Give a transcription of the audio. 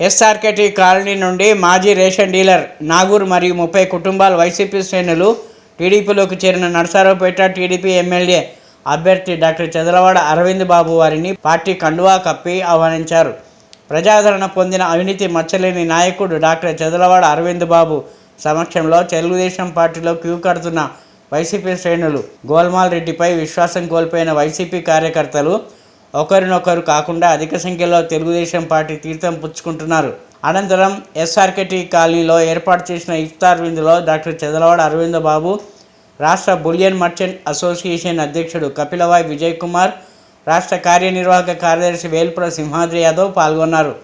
SRKT colony నుండి మాజీ ration dealer Nagur మరియు ముప్పై కుటుంబాలు వైసీపీ శ్రేణులు టీడీపీలోకి చేరిన నర్సారావుపేట టీడీపీ ఎమ్మెల్యే అభ్యర్థి డాక్టర్ చదలవాడ అరవింద్ బాబు వారిని పార్టీ కండువా కప్పి ఆహ్వానించారు. ప్రజాదరణ పొందిన అవినీతి మచ్చలేని నాయకుడు డాక్టర్ చంద్రవాడ అరవింద్ బాబు సమక్షంలో తెలుగుదేశం పార్టీలో క్యూ కడుతున్న వైసీపీ శ్రేణులు గోల్మాల్ రెడ్డిపై విశ్వాసం కోల్పోయిన వైసీపీ కార్యకర్తలు ఒకరినొకరు కాకుండా అధిక సంఖ్యలో తెలుగుదేశం పార్టీ తీర్థం పుచ్చుకుంటున్నారు. అనంతరం ఎస్ఆర్కెటి కాలనీలో ఏర్పాటు చేసిన ఇఫ్తార్ విందులో డాక్టర్ చెదలవాడ అరవింద బాబు రాష్ట్ర బులియన్ మర్చెంట్ అసోసియేషన్ అధ్యక్షుడు కపిలవాయ్ విజయ్ కుమార్ రాష్ట్ర కార్యనిర్వాహక కార్యదర్శి వేల్పుర సింహాద్రి యాదవ్ పాల్గొన్నారు.